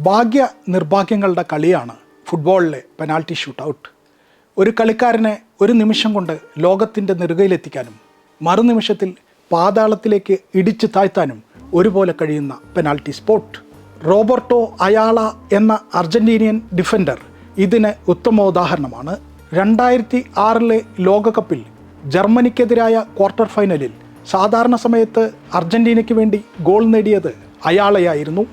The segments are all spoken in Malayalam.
ഭാഗ്യ നിർഭാഗ്യങ്ങളുടെ കളിയാണ് ഫുട്ബോളിലെ പെനാൽറ്റി ഷൂട്ടൗട്ട്. ഒരു കളിക്കാരനെ ഒരു നിമിഷം കൊണ്ട് ലോകത്തിന്റെ നെറുകയിലെത്തിക്കാനും മറുനിമിഷത്തിൽ പാതാളത്തിലേക്ക് ഇടിച്ചു താഴ്ത്താനും ഒരുപോലെ കഴിയുന്ന പെനാൽറ്റി സ്പോട്ട്. റോബർട്ടോ അയാള എന്ന അർജന്റീനിയൻ ഡിഫൻഡർ ഇതിന് ഉത്തമോദാഹരണമാണ്. രണ്ടായിരത്തി ആറിലെ ലോകകപ്പിൽ ജർമ്മനിക്കെതിരായ ക്വാർട്ടർ ഫൈനലിൽ സാധാരണ സമയത്ത് അർജന്റീനയ്ക്ക് വേണ്ടി ഗോൾ നേടിയത് അയാളയായിരുന്നു.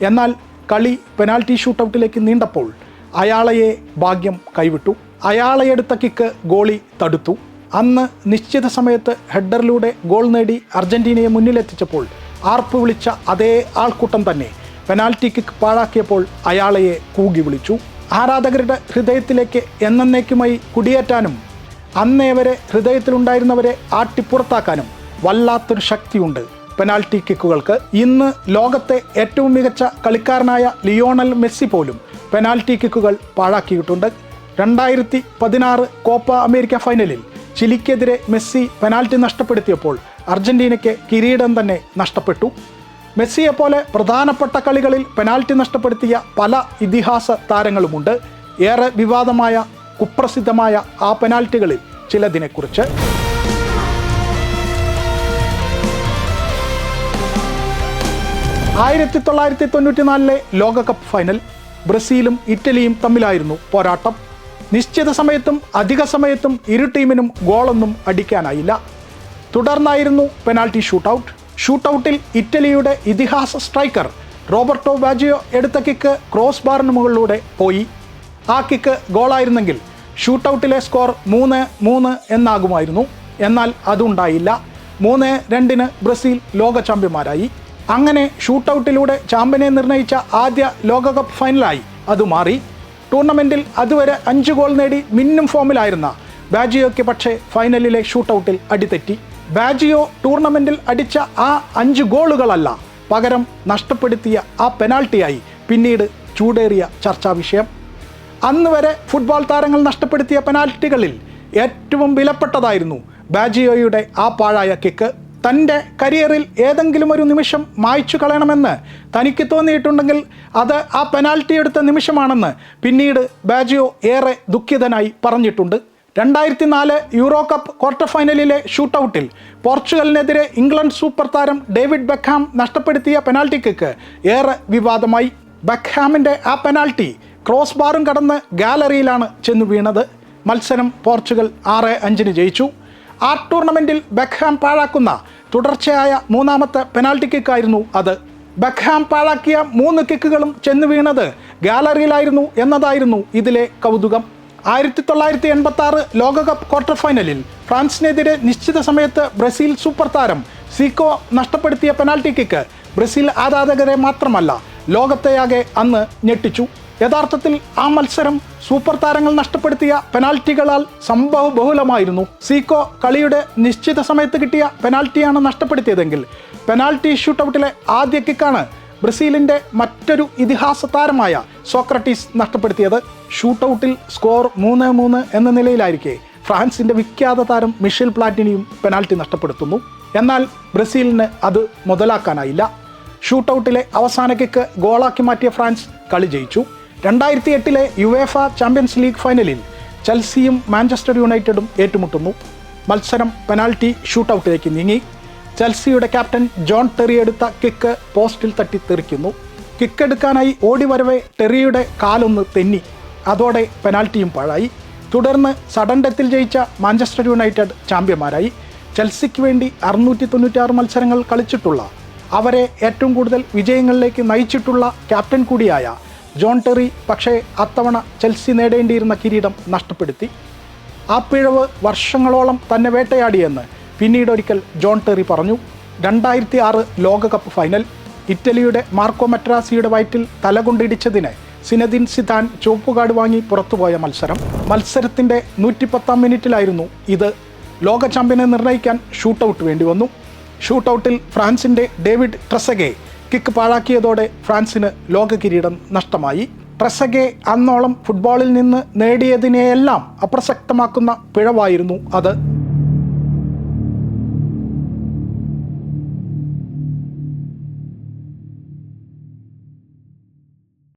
എന്നാൽ കളി പെനാൽറ്റി ഷൂട്ടൗട്ടിലേക്ക് നീണ്ടപ്പോൾ അയാളയെ ഭാഗ്യം കൈവിട്ടു. അയാളയെടുത്ത കിക്ക് ഗോളി തടുത്തു. അന്ന് നിശ്ചിത സമയത്ത് ഹെഡറിലൂടെ ഗോൾ നേടി അർജന്റീനയെ മുന്നിലെത്തിച്ചപ്പോൾ ആർപ്പ് വിളിച്ച അതേ ആൾക്കൂട്ടം തന്നെ പെനാൽറ്റി കിക്ക് പാഴാക്കിയപ്പോൾ അയാളയെ കൂകി വിളിച്ചു. ആരാധകരുടെ ഹൃദയത്തിലേക്ക് എന്നേക്കുമായി കുടിയേറ്റാനും അന്നേ വരെ ഹൃദയത്തിലുണ്ടായിരുന്നവരെ ആട്ടിപ്പുറത്താക്കാനും വല്ലാത്തൊരു ശക്തിയുണ്ട്. പെനാൽറ്റി കിക്കുകൾക്ക് ഇന്ന് ലോകത്തെ ഏറ്റവും മികച്ച കളിക്കാരനായ ലിയോണൽ മെസ്സി പോലും പെനാൽറ്റി കിക്കുകൾ പാഴാക്കിയിട്ടുണ്ട്. രണ്ടായിരത്തി പതിനാറ് കോപ്പ അമേരിക്ക ഫൈനലിൽ ചിലിക്കെതിരെ മെസ്സി പെനാൽറ്റി നഷ്ടപ്പെടുത്തിയപ്പോൾ അർജന്റീനയ്ക്ക് കിരീടം തന്നെ നഷ്ടപ്പെട്ടു. മെസ്സിയെപ്പോലെ പ്രധാനപ്പെട്ട കളികളിൽ പെനാൽറ്റി നഷ്ടപ്പെടുത്തിയ പല ഇതിഹാസ താരങ്ങളുമുണ്ട്. ഏറെ വിവാദമായ കുപ്രസിദ്ധമായ ആ പെനാൽറ്റികളിൽ ചിലതിനെക്കുറിച്ച്. ആയിരത്തി തൊള്ളായിരത്തി തൊണ്ണൂറ്റിനാലിലെ ലോകകപ്പ് ഫൈനൽ ബ്രസീലും ഇറ്റലിയും തമ്മിലായിരുന്നു പോരാട്ടം. നിശ്ചിത സമയത്തും അധിക സമയത്തും ഇരു ടീമിനും ഗോളൊന്നും അടിക്കാനായില്ല. തുടർന്നായിരുന്നു പെനാൽറ്റി ഷൂട്ടൗട്ട്. ഷൂട്ടൗട്ടിൽ ഇറ്റലിയുടെ ഇതിഹാസ സ്ട്രൈക്കർ റോബർട്ടോ വാജിയോ എടുത്ത കിക്ക് ക്രോസ് ബാറിന് മുകളിലൂടെ പോയി. ആ കിക്ക് ഗോളായിരുന്നെങ്കിൽ ഷൂട്ടൗട്ടിലെ സ്കോർ മൂന്ന് മൂന്ന് എന്നാകുമായിരുന്നു. എന്നാൽ അതുണ്ടായില്ല. മൂന്ന് രണ്ടിന് ബ്രസീൽ ലോക ചാമ്പ്യന്മാരായി. അങ്ങനെ ഷൂട്ടൗട്ടിലൂടെ ചാമ്പ്യനെ നിർണയിച്ച ആദ്യ ലോകകപ്പ് ഫൈനലായി. അത് മാറി. ടൂർണമെന്റിൽ അതുവരെ അഞ്ച് ഗോൾ നേടി മിന്നും ഫോമിലായിരുന്ന ബാജിയോയ്ക്ക് പക്ഷേ ഫൈനലിലെ ഷൂട്ടൗട്ടിൽ അടിതെറ്റി. ബാജിയോ ടൂർണമെന്റിൽ അടിച്ച ആ അഞ്ച് ഗോളുകളല്ല പകരം നഷ്ടപ്പെടുത്തിയ ആ പെനാൾട്ടിയായി പിന്നീട് ചൂടേറിയ ചർച്ചാ വിഷയം. അന്ന് വരെ ഫുട്ബോൾ താരങ്ങൾ നഷ്ടപ്പെടുത്തിയ പെനാൽറ്റികളിൽ ഏറ്റവും വിലപ്പെട്ടതായിരുന്നു ബാജിയോയുടെ ആ പാഴായ കിക്ക്. തന്റെ കരിയറിൽ ഏതെങ്കിലും ഒരു നിമിഷം മായ്ച്ചു കളയണമെന്ന് തനിക്ക് തോന്നിയിട്ടുണ്ടെങ്കിൽ അത് ആ പെനാൽറ്റി എടുത്ത നിമിഷമാണെന്ന് പിന്നീട് ബാജിയോ ഏറെ ദുഃഖിതനായി പറഞ്ഞിട്ടുണ്ട്. രണ്ടായിരത്തി നാല് യൂറോ കപ്പ് ക്വാർട്ടർ ഫൈനലിലെ ഷൂട്ടൗട്ടിൽ പോർച്ചുഗലിനെതിരെ ഇംഗ്ലണ്ട് സൂപ്പർ താരം ഡേവിഡ് ബെക്ഹാം നഷ്ടപ്പെടുത്തിയ പെനാൽറ്റി കിക്ക് ഏറെ വിവാദമായി. ബെക്ഹാമിന്റെ ആ പെനാൽറ്റി ക്രോസ് ബാറും കടന്ന് ഗാലറിയിലാണ് ചെന്നു വീണത് മത്സരം പോർച്ചുഗൽ ആറ് അഞ്ചിന് ജയിച്ചു. ആ ടൂർണമെന്റിൽ ബെക്ഹാം പാഴാക്കുന്ന തുടർച്ചയായ മൂന്നാമത്തെ പെനാൽറ്റി കിക്കായിരുന്നു അത്. ബെക്ഹാം പാഴാക്കിയ മൂന്ന് കിക്കുകളും ചെന്നു വീണത് ഗാലറിയിലായിരുന്നു എന്നതായിരുന്നു ഇതിലെ കൗതുകം. ആയിരത്തി തൊള്ളായിരത്തി എൺപത്തി ആറ് ലോകകപ്പ് ക്വാർട്ടർ ഫൈനലിൽ ഫ്രാൻസിനെതിരെ നിശ്ചിത സമയത്ത് ബ്രസീൽ സൂപ്പർ താരം സീക്കോ നഷ്ടപ്പെടുത്തിയ പെനാൽറ്റി കിക്ക് ബ്രസീൽ ആരാധകരെ മാത്രമല്ല ലോകത്തെയാകെ അന്ന് ഞെട്ടിച്ചു. യഥാർത്ഥത്തിൽ ആ മത്സരം സൂപ്പർ താരങ്ങൾ നഷ്ടപ്പെടുത്തിയ പെനാൽറ്റികളാൽ സംഭവ ബഹുലമായിരുന്നു. സീക്കോ കളിയുടെ നിശ്ചിത സമയത്ത് കിട്ടിയ പെനാൽറ്റിയാണ് നഷ്ടപ്പെടുത്തിയതെങ്കിൽ പെനാൽറ്റി ഷൂട്ടൗട്ടിലെ ആദ്യ കിക്കാണ് ബ്രസീലിന്റെ മറ്റൊരു ഇതിഹാസ താരമായ സോക്രട്ടീസ് നഷ്ടപ്പെടുത്തിയത്. ഷൂട്ടൗട്ടിൽ സ്കോർ മൂന്ന് മൂന്ന് എന്ന നിലയിലായിരിക്കെ ഫ്രാൻസിന്റെ വിഖ്യാത താരം മിഷേൽ പ്ലാറ്റിനിയും പെനാൽറ്റി നഷ്ടപ്പെടുത്തുന്നു. എന്നാൽ ബ്രസീലിന് അത് മുതലാക്കാനായില്ല. ഷൂട്ടൗട്ടിലെ അവസാന കിക്ക് ഗോളാക്കി മാറ്റിയ ഫ്രാൻസ് കളി ജയിച്ചു. രണ്ടായിരത്തി എട്ടിലെ യുവേഫ ചാമ്പ്യൻസ് ലീഗ് ഫൈനലിൽ ചെൽസിയും മാഞ്ചസ്റ്റർ യുണൈറ്റഡും ഏറ്റുമുട്ടുന്നു. മത്സരം പെനാൽറ്റി ഷൂട്ടൗട്ടിലേക്ക് നീങ്ങി. ചെൽസിയുടെ ക്യാപ്റ്റൻ ജോൺ ടെറി എടുത്ത കിക്ക് പോസ്റ്റിൽ തട്ടി തെറിക്കുന്നു കിക്ക് എടുക്കാനായി ഓടി ടെറിയുടെ കാലൊന്ന് തെന്നി. അതോടെ പെനാൽറ്റിയും പാഴായി. തുടർന്ന് സഡൻ ഡെത്തിൽ ജയിച്ച മാഞ്ചസ്റ്റർ യുണൈറ്റഡ് ചാമ്പ്യന്മാരായി. ചെൽസിക്ക് വേണ്ടി അറുന്നൂറ്റി തൊണ്ണൂറ്റാറ് മത്സരങ്ങൾ കളിച്ചിട്ടുള്ള അവരെ ഏറ്റവും കൂടുതൽ വിജയങ്ങളിലേക്ക് നയിച്ചിട്ടുള്ള ക്യാപ്റ്റൻ കൂടിയായ ജോൺ ടെറി പക്ഷേ അത്തവണ ചെൽസി നേടേണ്ടിയിരുന്ന കിരീടം നഷ്ടപ്പെടുത്തി. ആ പിഴവ് വർഷങ്ങളോളം തന്നെ വേട്ടയാടിയെന്ന് പിന്നീട് ഒരിക്കൽ ജോൺ ടെറി പറഞ്ഞു. രണ്ടായിരത്തി ആറ് ലോകകപ്പ് ഫൈനൽ. ഇറ്റലിയുടെ മാർക്കോ മെട്രാസിയുടെ വയറ്റിൽ തലകൊണ്ടിടിച്ചതിന് സിനദിൻ സിദാൻ ചുവപ്പുകാട് വാങ്ങി പുറത്തുപോയ മത്സരം. മത്സരത്തിന്റെ നൂറ്റിപ്പത്താം മിനിറ്റിലായിരുന്നു ഇത്. ലോക ചാമ്പ്യനെ നിർണയിക്കാൻ ഷൂട്ടൗട്ട് വേണ്ടി വന്നു. ഷൂട്ടൗട്ടിൽ ഫ്രാൻസിന്റെ ഡേവിഡ് ട്രസഗെ കിക്ക് പാഴാക്കിയതോടെ ഫ്രാൻസിന് ലോക കിരീടം നഷ്ടമായി. ട്രസഗെ അന്നോളം ഫുട്ബോളിൽ നിന്ന് നേടിയതിനെയെല്ലാം അപ്രസക്തമാക്കുന്ന പിഴവായിരുന്നു അത്.